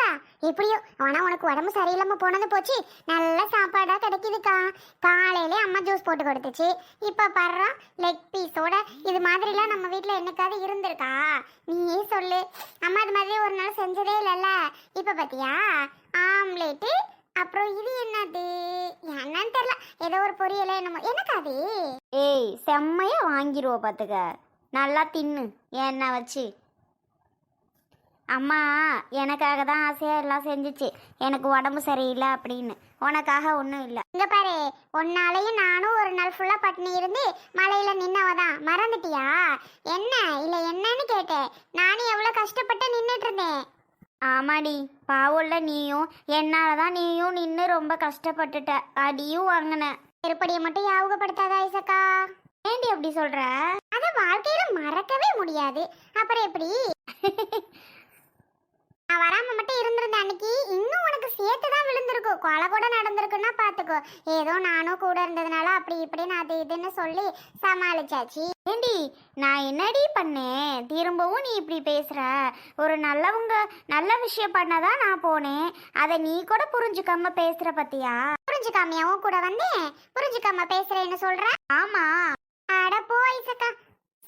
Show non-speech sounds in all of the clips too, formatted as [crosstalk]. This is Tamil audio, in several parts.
சரிக்கா எப்படியோ? ஆனா உனக்கு உடம்பு சரியில்லாம போனது போச்சு. நல்ல சாப்பாடா கிடைக்குதுக்கா. காலையிலே அம்மா ஜூஸ் போட்டு கொடுத்துச்சு. இப்ப பர்றா லெக் பீஸோட இது மாதிரிலாம் நம்ம வீட்டுல என்னைக்காவது இருந்திருக்கா? நீயே சொல்லு. அம்மா அது மாதிரி ஒரு நாள் செஞ்சதே இல்லைல்ல. இப்ப பாத்தியா? ஆம்லேட்டு அப்புறம் இது என்னது? என்னன்னு தெரியல. ஏதோ ஒரு பொரியல என்னமோ. எனக்கு அது? ஏய் செம்மையா வாங்கிடுவோம் பார்த்துக்க நல்லா தின்னு. என்ன வச்சு? அம்மா எனக்காக தான் ஆசையாக எல்லாம் செஞ்சிச்சு. எனக்கு உடம்பு சரியில்லை அப்படின்னு. உனக்காக ஒன்றும் இல்லை. இங்கே பாரு உன்னாலையும் நானும் ஒரு நாள் ஃபுல்லாக பட்டினி இருந்து மலையில நின்னவதான் மறந்துட்டியா? என்ன? இல்லை என்னன்னு கேட்டேன். நானும் எவ்வளோ கஷ்டப்பட்டு நின்றுட்டுருந்தேன் ஆமாடி பாவுள்ள நீயும் என்னால் தான் நீயும் நின்று ரொம்ப கஷ்டப்பட்டுட்ட. அடியும் வாங்கின. திருப்படியை மட்டும் ஞாபகப்படுத்தாத ஐசக்கா. ஏண்டி அப்படி சொல்கிற அத வாழ்க்கையில மறக்கவே முடியாது. அப்புறம் எப்படி? [laughs] நான் வராம மட்டும் இருந்திருந்தேன் அன்னைக்கு. இன்னும் உனக்கு சேர்த்து தான் விழுந்திருக்கும். கொலை கூட நடந்திருக்குன்னா பாத்துக்கோ. ஏதோ நானும் கூட இருந்ததுனால அப்படி இப்படின்னு அது இதுன்னு சொல்லி சமாளிச்சாச்சு. ஏண்டி நான் என்னடி பண்ணேன்? திரும்பவும் நீ இப்படி பேசுற. ஒரு நல்லவங்க நல்ல விஷயம் பண்ணதான் நான் போனேன். அதை நீ கூட புரிஞ்சுக்காம பேசுற பத்தியா? புரிஞ்சுக்காமையாவும் கூட வந்தேன். புரிஞ்சுக்காம பேசுறேன்னு சொல்ற? ஆமா. அட போ ஐசக்கா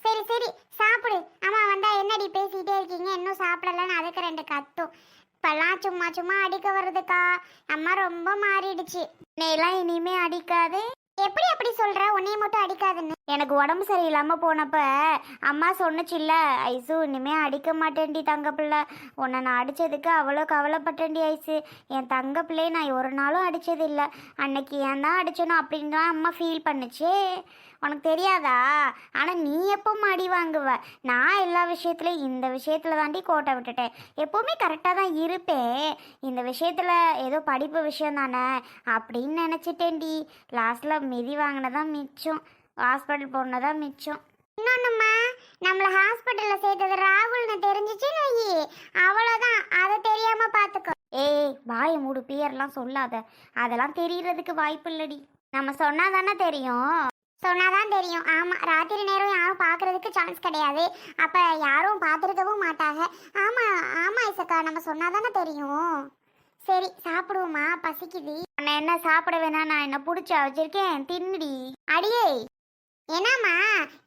சரி சரி சாப்பிடு. அம்மா வந்தா என்னடி பேசிட்டே இருக்கீங்க? இன்னும் சாப்பிடலன்னு அதுக்கு ரெண்டு கத்தும். இப்பெல்லாம் சும்மா சும்மா அடிக்க வருதுக்கா அம்மா ரொம்ப மாறிடுச்சு. நீலாம் இனிமே அடிக்காது. எப்படி அப்படி சொல்ற? உன்னைய மட்டும் அடிக்காதுன்னு. எனக்கு உடம்பு சரியில்லாம போனப்ப அம்மா சொன்னுச்சுல்ல ஐசு இனிமே அடிக்க மாட்டேன்டி தங்க பிள்ளை உன்னை நான் அடிச்சதுக்கு அவ்வளோ கவலைப்பட்டேன்டி ஐசு. என் தங்க பிள்ளையை நான் ஒரு நாளும் அடிச்சது இல்லை அன்னைக்கு ஏன் தான் அடிச்சனும் அப்படின்னு அம்மா ஃபீல் பண்ணுச்சே. உனக்கு தெரியாதா? ஆனால் நீ எப்போ அடி வாங்குவ. நான் எல்லா விஷயத்துலையும் இந்த விஷயத்துல தாண்டி கோட்டை விட்டுட்டேன். எப்போவுமே கரெக்டாக தான் இருப்பேன். இந்த விஷயத்தில் ஏதோ படிப்பு விஷயம் தானே அப்படின்னு நினச்சிட்டேன்டி. லாஸ்ட்டில் மிதி வாங்கினதான் மிச்சம். ஹாஸ்பிட்டல் போனதான் மிச்சம். இன்னொன்னுமா நம்மளை ஹாஸ்பிட்டலில் சேர்த்தது ராகுல்னு தெரிஞ்சிச்சுன்னு வை அவ்வளோதான் அதை தெரியாம பார்த்துக்கோ ஏய் வாயை மூடு பேர்லாம் சொல்லாத. அதெல்லாம் தெரியறதுக்கு வாய்ப்பு இல்லடி. நம்ம சொன்னா தானே தெரியும். சொன்னாதான் தெரியும். ஆமாம் ராத்திரி நேரம் யாரும் பார்க்குறதுக்கு சான்ஸ் கிடையாது. அப்போ யாரும் பார்த்துருக்கவும் மாட்டாங்க. ஆமாம் ஆமாம் ஐசக்கா நம்ம சொன்னாதானே தெரியும். சரி சாப்பிடுவோமா? பசிக்குது. நான் என்ன சாப்பிட வேணா நான் என்ன பிடிச்சா வச்சிருக்கேன்? தின்னுடி. அடியே என்னம்மா?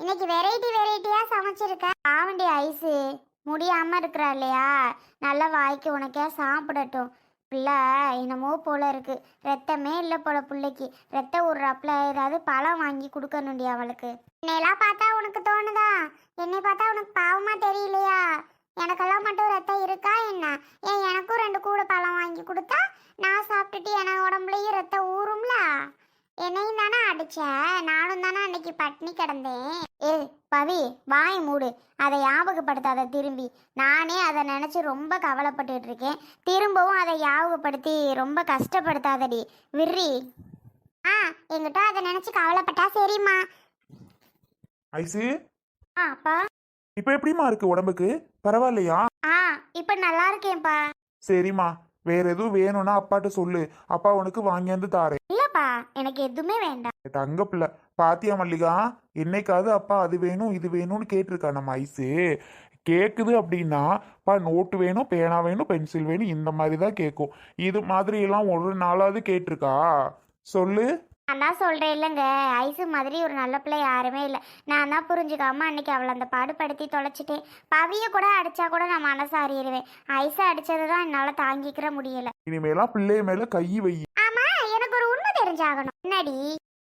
இன்னைக்கு வெரைட்டி வெரைட்டியாக சமைச்சிருக்க. ஆவண்டி ஐஸு முடியாமல் இருக்கிறா இல்லையா? நல்ல வாய்க்கு உனக்கே சாப்பிடட்டும். பிள்ளை என்னமோ போல இருக்கு. ரத்தமே இல்லை போல பிள்ளைக்கு. ரத்தம் ஊடுறாப்புல ஏதாவது பழம் வாங்கி கொடுக்கணுண்டி அவளுக்கு. என்னையெல்லாம் பார்த்தா உனக்கு தோணுதா? என்னை பார்த்தா உனக்கு பாவமா தெரியலையா? எனக்கெல்லாம் மட்டும் ரத்தம் இருக்கா என்ன? ஏன் எனக்கும் ரெண்டு கூட பழம் வாங்கி கொடுத்தா? நான் சாப்பிட்டுட்டு என உடம்புலயும் ரத்தம் ஊறும்ல என்னையும் தானே அடிச்ச? நானும் தானே அன்னைக்கு பட்னி கிடந்தேன். ஏ பவி வாய் மூடு. அதை ஞாபகப்படுத்தாத திரும்பி. நானே அதை நினச்சி ரொம்ப கவலைப்பட்டுட்டு இருக்கேன். திரும்பவும் அதை ஞாபகப்படுத்தி ரொம்ப கஷ்டப்படுத்தாதடி. விர்ரி. ஆ எங்கிட்ட அதை நினைச்சு கவலைப்பட்டா சரிம்மா. ஐசு. ஆ அப்பா. இப்போ எப்படிம்மா இருக்கு உடம்புக்கு? பரவாயில்லையா? ஆ இப்போ நல்லா இருக்கேன்ப்பா. சரிம்மா. வேற எதுவும் வேணும்னா அப்பாட்ட சொல்லு. அப்பா உனக்கு வாங்கியாந்து தாரேன். இல்லைப்பா எனக்கு எதுவுமே வேண்டாம். தங்க பிள்ளை பாத்தியா மல்லிகா? என்னைக்காவது அப்பா அது வேணும் இது வேணும்னு கேட்டிருக்கா நம்ம ஐசு. கேக்குது அப்படின்னா பா நோட்டு வேணும் பேனா வேணும் பென்சில் வேணும் இந்த மாதிரி தான் கேட்கும் இது மாதிரி எல்லாம் ஒரு நாளாவது கேட்டிருக்கா? சொல்லு. நான் தான் சொல்கிறேன் இல்லைங்க. ஐஸு மாதிரி ஒரு நல்ல பிள்ளை யாருமே இல்லை. நான் தான் புரிஞ்சுக்காம அன்னைக்கு அவளை அந்த பாடுபடுத்தி தொலைச்சிட்டேன். பவியை கூட அடித்தா கூட நான் மனசு அறியிருவேன் ஐஸை அடித்தது தான் என்னால் தாங்கிக்கிற முடியல. இனிமேலாம் பிள்ளை மேல கை வை. ஆமா எனக்கு ஒரு உண்மை தெரிஞ்சாகணும். என்னடி?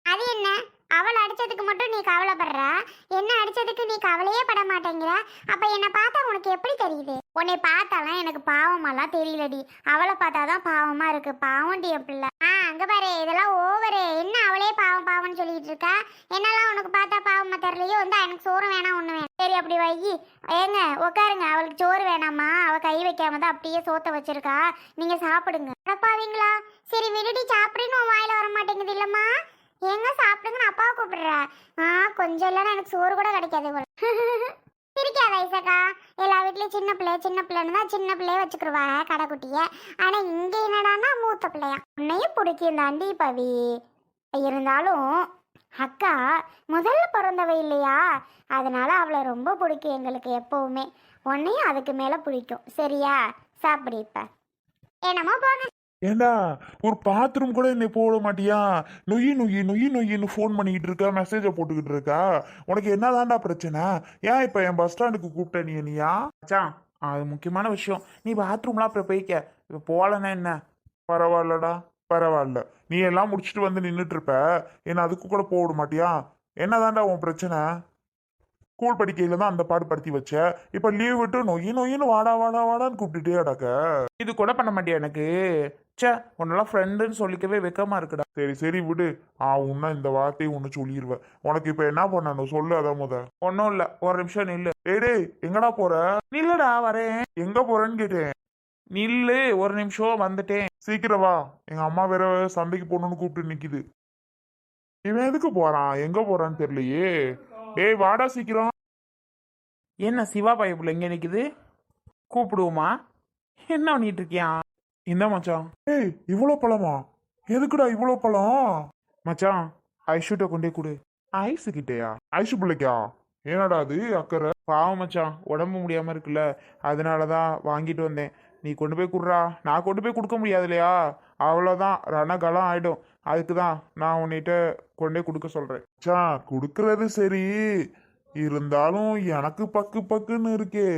அது என்ன? அவள் அடிச்சதுக்கு மட்டும் நீ கவலைப்படுற. என்ன அடிச்சதுக்கு நீ கவலையே பட மாட்டேங்கிற. அப்ப என்னை பார்த்தா உனக்கு எப்படி தெரியுது? உன்னை பார்த்தாலாம் எனக்கு பாவமாலாம் தெரியலடி. அவளை பார்த்தாதான் பாவமா இருக்கு. பாவம்டி என் பிள்ளை. ஆ அங்க பாரு. இதெல்லாம் ஓவரு என்ன அவளே பாவம் பாவம்னு சொல்லிட்டு இருக்கா? என்னெல்லாம் உனக்கு பார்த்தா பாவமா தெரியலையோ? வந்து எனக்கு சோறு வேணாம் ஒண்ணு வேணாம். சரி அப்படி வை ஏங்க உட்காருங்க அவளுக்கு சோறு வேணாமா? அவ கை வைக்காம தான் அப்படியே சோத்த வச்சிருக்கா. நீங்க சாப்பிடுங்க. அடப்பாவீங்களா? சரி விடுடி சாப்பிடுன்னு உன் வாயில வர மாட்டேங்குது இல்லம்மா. எங்க சாப்பிடுங்கன்னு அப்பாவை கூப்பிடுற. ஆ கொஞ்சம் இல்லைன்னா எனக்கு சோறு கூட கிடைக்காது போல. சிரிக்காத ஐசக்கா. எல்லா வீட்லயும் சின்ன பிள்ளை சின்ன பிள்ளைன்னு தான் சின்ன பிள்ளைய வச்சுக்கிருவாங்க கடைக்குட்டிய ஆனா இங்க என்னடான்னா மூத்த பிள்ளையா. உன்னையும் பிடிக்கும் தாண்டி பவி. இருந்தாலும் அக்கா முதல்ல பிறந்தவ இல்லையா? அதனால அவளை ரொம்ப பிடிக்கும் எங்களுக்கு எப்பவுமே. உன்னையும் அதுக்கு மேலே பிடிக்கும். சரியா? சாப்பிடு இப்ப. என்னமோ போங்க. ஏண்டா ஒரு பாத்ரூம் கூட என்னை போட மாட்டியா? நொய் நொய் நொய் நொய்னு ஃபோன் பண்ணிக்கிட்டு இருக்கா மெசேஜை போட்டுக்கிட்டு இருக்கா? உனக்கு என்னதான்டா பிரச்சனை? ஏன் இப்போ என் பஸ் ஸ்டாண்டுக்கு கூப்பிட்ட நீ நீயா மச்சான் அது முக்கியமான விஷயம். நீ பாத்ரூம்லாம் அப்புறம் போய்க்க. இப்போ போகலன்னா என்ன? பரவாயில்லடா பரவாயில்ல. நீ எல்லாம் முடிச்சுட்டு வந்து நின்றுட்டு இருப்ப. என்ன அதுக்கு கூட போட மாட்டியா? என்னதான்டா உன் பிரச்சனை? ஸ்கூல் படிக்கையில தான் அந்த பாடு படுத்தி வச்ச. இப்ப லீவ் விட்டு நொய்யி நொய்யின்னு வாடா வாடா வாடான்னு கூப்பிட்டுட்டே அடக்க இது கூட பண்ண மாட்டியா எனக்கு? ச்சே உன்னெல்லாம் ஃப்ரெண்டுன்னு சொல்லிக்கவே வெக்கமா இருக்குடா. சரி சரி விடு. ஆ உன்ன இந்த வார்த்தையை ஒன்று சொல்லிடுவேன் உனக்கு இப்ப என்ன பண்ணணும்? சொல்லு அதான் முத. ஒன்றும் இல்லை. ஒரு நிமிஷம் நில்லு. டேய் எங்கடா போற? நில்லுடா வரேன். எங்க போறேன்னு கேட்டேன். நில்லு. ஒரு நிமிஷம் வந்துட்டேன். சீக்கிரம் வா. எங்க அம்மா வேற சந்தைக்கு போகணும்னு கூப்பிட்டு நிக்குது. இவன் எதுக்கு போறான்? எங்க போறான்னு தெரியலையே. டேய் வாடா சீக்கிரம். என்ன சிவா பைப்பில் எங்கே நிற்குது கூப்பிடுவோமா? என்ன பண்ணிட்டு இருக்கியா? இந்த மச்சான். ஏய் இவ்வளோ பழமா? எதுக்குடா இவ்வளோ பழம்? மச்சான் ஐஷூட்டை கொண்டே கொடு. ஐஸு கிட்டேயா? ஐஷு பிள்ளைக்கா? என்னடா அது அக்கறை? பாவம் மச்சான் உடம்பு முடியாமல் இருக்குல்ல அதனால தான் வாங்கிட்டு வந்தேன். நீ கொண்டு போய் கொடுறா. நான் கொண்டு போய் கொடுக்க முடியாது இல்லையா அவ்வளோதான் ரணகலம் ஆயிடும். அதுக்கு தான் நான் உன்னிட்ட கொண்டே கொடுக்க சொல்கிறேன் மச்சான் கொடுக்கறது சரி. இருந்தாலும் எனக்கு பக்கு பக்குன்னு இருக்கே.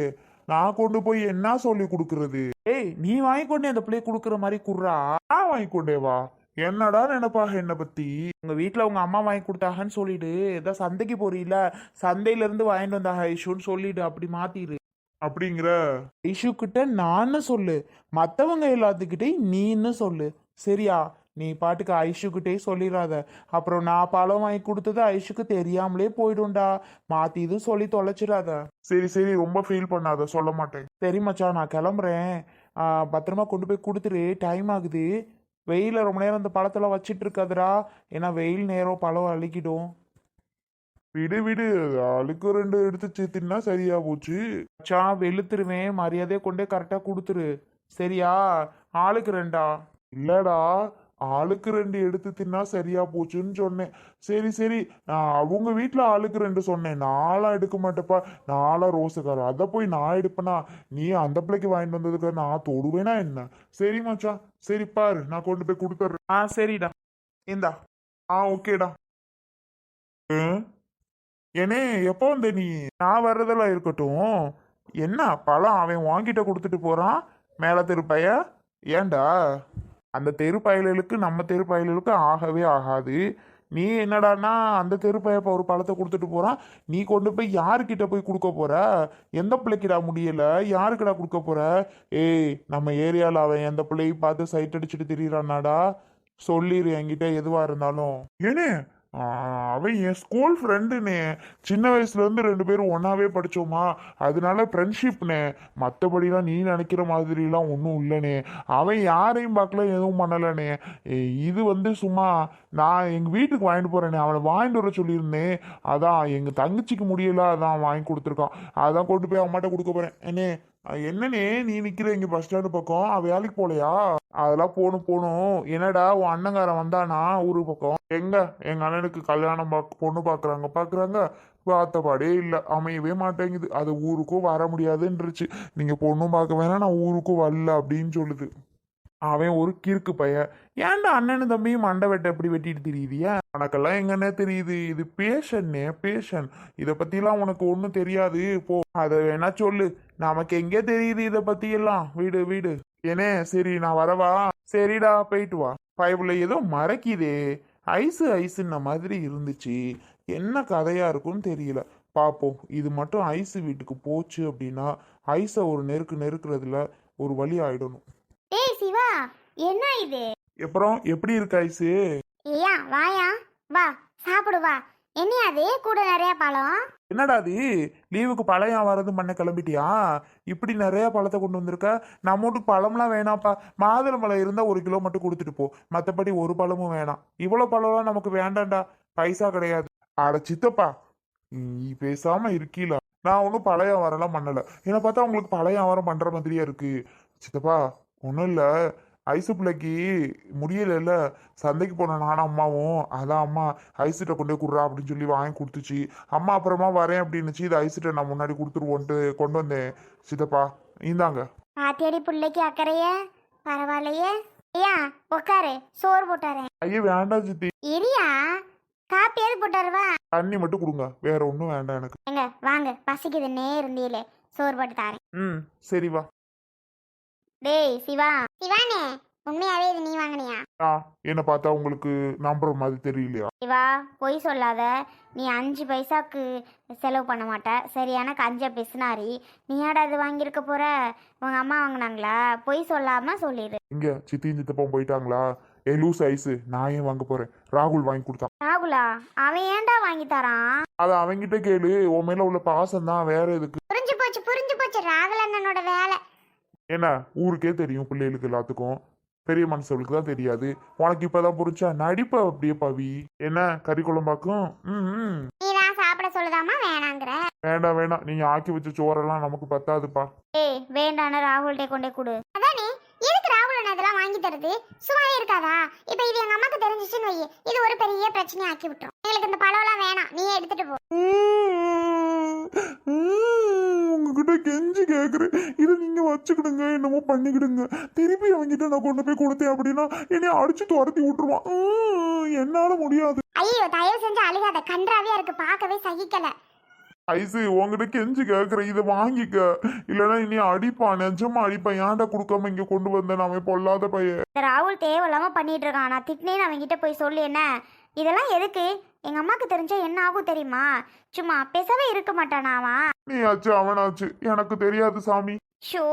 நான் கொண்டு போய் என்ன சொல்லி கொடுக்கறது? ஏய் நீ வாங்கி கொண்டு அந்த பிள்ளைய கொடுக்குற மாதிரி குடுறா. நான் வாங்கி கொண்டே வா. என்னடா நினைப்பாக என்னை பத்தி? உங்க வீட்டில் உங்க அம்மா வாங்கி கொடுத்தாங்கன்னு சொல்லிடு. ஏதோ சந்தைக்கு போறீல சந்தையில இருந்து வாங்கிட்டு வந்தாங்க ஐஷுன்னு சொல்லிடு. அப்படி மாத்திடு அப்படிங்கிற? ஐஷு கிட்ட நான்னு சொல்லு. மற்றவங்க எல்லாத்துக்கிட்டையும் நீன்னு சொல்லு. சரியா? நீ பாட்டுக்கு ஐஷுக்கிட்டே சொல்லிடாத அப்புறம் நான் பழம் வாங்கி கொடுத்தது ஐஷுக்கு தெரியாமலே போயிடும்டா. மாத்தி இதுவும் சொல்லி தொலைச்சிடாத. சரி சரி ரொம்ப ஃபீல் பண்ணாத சொல்ல மாட்டேன். சரி மச்சான் நான் கிளம்புறேன். பத்திரமா கொண்டு போய் கொடுத்துரு. டைம் ஆகுது. வெயில ரொம்ப நேரம் அந்த பழத்தெல்லாம் வச்சிட்டு இருக்காதுடா. ஏன்னா வெயில் நேரம் பழம் அழுகிடும். விடு விடு. ஆளுக்கு ரெண்டு எடுத்து சேர்த்தின்னா சரியா போச்சு. மச்சான் வெளுத்துருவேன். மரியாதையை கொண்டே கரெக்டாக கொடுத்துரு. சரியா? ஆளுக்கு ரெண்டா? இல்லடா. ஆளுக்கு ரெண்டு எடுத்து தின்னா சரியா போச்சுன்னு சொன்னேன். சரி சரி நான் அவங்க வீட்ல ஆளுக்கு ரெண்டு சொன்னேன். நாளா எடுக்க மாட்டேப்பா. நாளா ரோஸுக்கார. அதை போய் நான் எடுப்பேனா? நீ அந்த பிள்ளைக்கு வாங்கிட்டு வந்ததுக்கு நான் தொடுவேனா என்ன? சரி மச்சான். சரி பாரு. நான் கொண்டு போய் கொடுத்துட்றேன். ஆ சரிடா. இந்தா. ஆ ஓகேடா. ஏனே எப்போ வந்த நீ? நான் வர்றதெல்லாம் இருக்கட்டும். என்ன பழம் அவன் வாங்கிட்ட கொடுத்துட்டு போறான்? மேல தெருப்பைய ஏன்டா? அந்த தெரு பயலுக்கு நம்ம தெரு பயலுக்கு ஆகவே ஆகாது. நீ என்னடான்னா அந்த தெருப்பயப்ப ஒரு பழத்தை கொடுத்துட்டு போகிறான் நீ கொண்டு போய் யாருக்கிட்ட போய் கொடுக்க போகிற எந்த பிள்ளைக்கிடா முடியலை? யாருக்கிடா கொடுக்க போகிற ஏய் நம்ம ஏரியாவில் அவன் எந்த பிள்ளையும் பார்த்து சைட் அடிச்சுட்டு திரியிறான்னாடா? சொல்லிடு என்கிட்ட எதுவாக இருந்தாலும். ஏனே அவன் என் ஸ்கூல் ஃப்ரெண்டுனே சின்ன வயசுலேருந்து ரெண்டு பேரும் ஒன்றாவே படித்தோமா அதனால ஃப்ரெண்ட்ஷிப்னே மற்றபடிலாம் நீ நினைக்கிற மாதிரிலாம் ஒன்றும் இல்லைனே. அவன் யாரையும் பார்க்கல எதுவும் பண்ணலைண்ணே இது வந்து சும்மா நான் எங்கள் வீட்டுக்கு வாங்கிட்டு போகிறேண்ணே அவனை வாங்கிட்டு வர சொல்லியிருந்தேன் அதான் எங்கள் தங்கச்சிக்கு முடியல அதான் வாங்கி கொடுத்துருக்கான். அதான் கொண்டு போய் அம்மாட்ட கொடுக்க போகிறேன் என்னே அஹ் என்னண்ணே நீ நிற்கிற இங்கே பஸ் ஸ்டாண்டு பக்கம்? அவ வேலைக்கு போலையா அதெல்லாம் போகணும் போகணும். என்னடா உன் அண்ணங்காரன் வந்தானா ஊருக்கு பக்கம்? எங்க? எங்க அண்ணனுக்கு கல்யாணம் பார்க்க பொண்ணு பாக்குறாங்க. பாக்குறாங்க பார்த்தபாடே இல்லை. அமையவே மாட்டேங்குது. அது ஊருக்கும் வர முடியாதுன்றுச்சு. நீங்க பொண்ணும் பார்க்க வேணாம் நான் ஊருக்கும் வரல அப்படின்னு சொல்லுது. அவன் ஒரு கிறுக்கு பையன் ஏன்டா அண்ணனும் தம்பியும் மண்டை வெட்ட எப்படி வெட்டிட்டு தெரியுதியா உனக்கெல்லாம் எங்கன்னே தெரியுது? இது பேஷன்னே பேஷன். இதை பற்றிலாம் உனக்கு ஒன்றும் தெரியாது. போ. அதை வேணா சொல்லு. நமக்கு எங்கே தெரியுது இதை பற்றியெல்லாம் வீடு வீடு. ஏனே சரி நான் வரவா? சரிடா போயிட்டு வா. பைபிள் ஏதோ மறைக்குதே. ஐஸு ஐஸுன்ன மாதிரி இருந்துச்சு. என்ன கதையா இருக்கும்னு தெரியல. பார்ப்போம் இது மட்டும் ஐஸு வீட்டுக்கு போச்சு அப்படின்னா ஐஸை ஒரு நெருக்கு நெருக்குறதுல ஒரு வழி ஆயிடணும். ஏய் சிவா என்ன இது? அப்புறம் எப்படி இருக்கு ஐஸு? ஏயா வாயா. வா சாப்பிடு வா. என்ன கூட நிறைய பழம். என்னடா அது? லீவுக்கு பழம் வியாபாரம் பண்ண கிளம்பிட்டியா? இப்படி நிறைய பழத்தை கொண்டு வந்திருக்க? நம்ம வீட்டுக்கு பழம்லாம் வேணாம்ப்பா. மாதுளம்பழம் இருந்தால் ஒரு கிலோ மட்டும் கொடுத்துட்டு போ. மற்றபடி ஒரு பழமும் வேணாம். இவ்வளோ பழம்லாம் நமக்கு வேண்டாம்டா. பைசா கிடையாது. அட சித்தப்பா நீ பேசாம இருக்கீல நான் ஒன்றும் பழைய வியாபாரம்லாம் பண்ணல. என்னை பார்த்தா உங்களுக்கு பழைய வியாபாரம் பண்ற மாதிரியா இருக்கு. சித்தப்பா ஒன்றும் இல்லை. ஐசு பிள்ளைக்கு முடியலைல்ல. சந்தைக்கு போன நானும் அம்மாவும் அதான் அம்மா ஐசிட்ட கொண்டு போய் குடுறா அப்படின்னு சொல்லி வாங்கி கொடுத்துச்சு. அம்மா அப்புறமா வரேன் அப்படின்னுச்சு. இது ஐசிட்ட நான் முன்னாடி கொடுத்துருவோன்ட்டு கொண்டு வந்தேன். சித்தப்பா இந்தாங்க. பாத்தியடி பிள்ளைக்கு அக்கறைய? பரவாயில்லையே. ஐயா உட்காரு சோறு போட்டாரேன் ஐயோ வேண்டாம் சித்தி. இரியா காப்பியாவது போட்டாருவா தண்ணி மட்டும் கொடுங்க. வேற ஒன்றும் வேண்டாம் எனக்கு. எங்க வாங்க. பசிக்குதுன்னே இருந்தீங்களே சோறு போட்டு தாரேன். ம் சரி வா. டேய் சிவா. சிவானே உண்மையாவே இது நீ வாங்கினியா? என்னை பார்த்தா உங்களுக்கு நம்புற மாதிரி தெரியலையா? சிவா பொய் சொல்லாத. நீ அஞ்சு பைசாக்கு செலவு பண்ண மாட்ட. சரியான கஞ்ச பிசுனாரி. நீ ஏடா இது வாங்கியிருக்க போற? உங்க அம்மா வாங்கினாங்களா? பொய் சொல்லாம சொல்லிடு இங்க சித்தி சித்தப்பா போயிட்டாங்களா? ஏ லூஸ் ஐஸு நான் ஏன் வாங்க போறேன்? ராகுல் வாங்கி கொடுத்தான். ராகுலா? அவன் ஏன்டா வாங்கி தரான்? அதை அவன்கிட்ட கேளு. உன் மேல உள்ள பாசம் தான் வேற எதுக்கு. புரிஞ்சு போச்சு புரிஞ்சு போச்சு. ராகுல் அண்ணனோட வேலை. என்ன ஊருக்கே தெரியும் பிள்ளைகளுக்கு எல்லாத்துக்கும். பெரிய மனுஷங்களுக்கு தான் தெரியாது. உனக்கு இப்பதான் புரிச்சா நடிப்ப அப்படியே பவி. என்ன கறி குழம்பாக்கும்? ம் ம். நீ தான் சாப்பிட சொல்லுதாமா வேணாங்கிற. வேண்டாம் வேண்டாம். நீங்க ஆக்கி வச்ச சோறெல்லாம் நமக்கு பத்தாதுப்பா. ஏய் வேண்டான ராகுல்கிட்ட கொண்டே கொடு. அதானே? எதுக்கு ராகுல் அண்ணன் இதெல்லாம் வாங்கி தருது? சும்மாவே இருக்காதா? இப்போ இது எங்க அம்மாக்கு தெரிஞ்சிச்சுன்னு வை இது ஒரு பெரிய பிரச்சனையை ஆக்கி விட்டுரும் எங்களுக்கு இந்த பழம்லாம் வேணாம். நீயே எடுத்துட்டு போ. உங்ககிட்ட கெஞ்சி கேக்குறேன். இதை நீங்க வச்சுக்கிடுங்க என்னமோ பண்ணிக்கிடுங்க. திருப்பி அவங்கிட்ட நான் கொண்டு போய் கொடுத்தேன் அப்படின்னா என்னை அடிச்சு துரத்தி விட்டுருவான். என்னால முடியாது. ஐயோ தயவு செஞ்சு அழுகாத. கன்றாவியா இருக்கு. பார்க்கவே சகிக்கல. ஐசு உங்ககிட்ட கெஞ்சி கேக்குறேன். இதை வாங்கிக்க. இல்லைன்னா இனி அடிப்பான். நிஜமா அடிப்பான். ஏன்டா கொடுக்காம இங்க கொண்டு வந்தேன் அவன் பொல்லாத பையன். ராகுல் தேவையில்லாம பண்ணிட்டு இருக்கான். நான் திட்டினேன்னு அவன்கிட்ட போய் சொல்லு என்ன? இதெல்லாம் எதுக்கு? எங்க அம்மாக்கு தெரிஞ்சா என்ன ஆகும் தெரியுமா? சும்மா பேசவே இருக்க மாட்டானா அவன்? நீ ஆச்சு அவனாச்சு. எனக்கு தெரியாது சாமி. ஷோ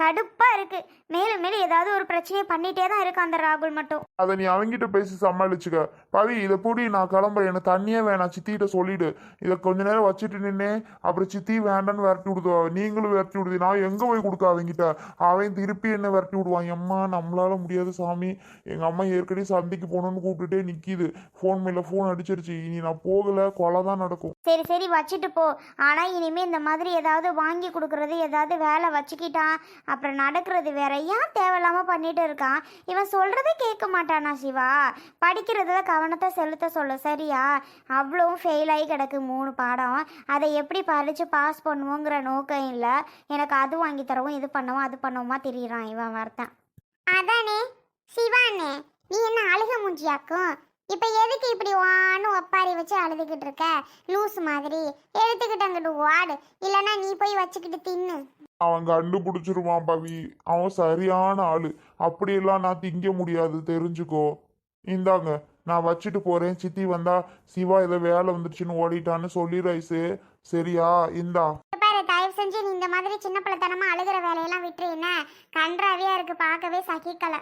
கடுப்பா இருக்கு. மேலும் மேலும் ஏதாவது ஒரு பிரச்சனையை பண்ணிட்டே தான் இருக்கு அந்த ராகுல் மட்டும். அதை நீ அவங்கிட்ட பேசி சமாளிச்சுக்க. பவி இதை பிடி நான் கிளம்புறேன். எனக்கு தண்ணியே வேணாம். சித்திகிட்ட சொல்லிடு. இதை கொஞ்ச நேரம் வச்சுட்டு நின்னே அப்புறம் சித்தி வேண்டான்னு விரட்டி விடுதோ? நீங்களும் விரட்டி விடுது. நான் எங்க போய் கொடுக்க அவங்கிட்ட அவன் திருப்பி என்ன விரட்டி விடுவான்? எம்மா நம்மளால முடியாது சாமி. எங்க அம்மா ஏற்கனவே சந்தைக்கு போகணும்னு கூப்பிட்டுட்டே நிக்கிது. ஃபோன் மேல ஃபோன் அடிச்சிருச்சு. இனி நான் போகல. கொலை தான் நடக்கும். சரி சரி வச்சுட்டு போ. ஆனா இனிமேல் இந்த மாதிரி ஏதாவது வாங்கி கொடுக்கறது ஏதாவது வேலை வச்சுக்கிட்டான். அப்புறம் நடக்கிறது வேற ஏன் தேவையில்லாம பண்ணிட்டு இருக்கான்? இவன் சொல்றதே கேட்க மாட்டானா சிவா? படிக்கிறதுல கவனத்தை செலுத்த சொல்ல. சரியா? அவ்வளோவும் ஃபெயில் ஆகி கிடக்கு மூணு பாடம். அதை எப்படி படித்து பாஸ் பண்ணுவோங்கிற நோக்கம் இல்லை. எனக்கு அது வாங்கி தரவும் இது பண்ணவும் அது பண்ணவுமா தெரியுறான் இவன் வரத்தான் அதானே? சிவானே நீ என்ன அழுக மூஞ்சியாக்கும்? இப்போ எதுக்கு இப்படி வான்னு ஒப்பாரி வச்சு அழுதுகிட்டு இருக்க? லூஸ் மாதிரி. எடுத்துக்கிட்டு அங்கிட்டு வாடு இல்லைன்னா நீ போய் வச்சுக்கிட்டு தின்னு. அவன் கண்டுபிடிச்சிருவான் பவி. அவன் சரியான ஆளு. அப்படியெல்லாம் நான் திங்க முடியாது. தெரிஞ்சுக்கோ. இந்தாங்க. நான் வச்சுட்டு போறேன். சித்தி வந்தா சிவா ஏதோ வேலை வந்துருச்சுன்னு ஓடிட்டான்னு சொல்லி ரைஸு. சரியா? இந்தா. பாரு தயவு செஞ்சு நீ இந்த மாதிரி சின்ன பிள்ளைத்தனமா அழுகிற வேலையெல்லாம் விட்டுரு என்ன? கன்றாவியா இருக்கு பார்க்கவே சகிக்கலை.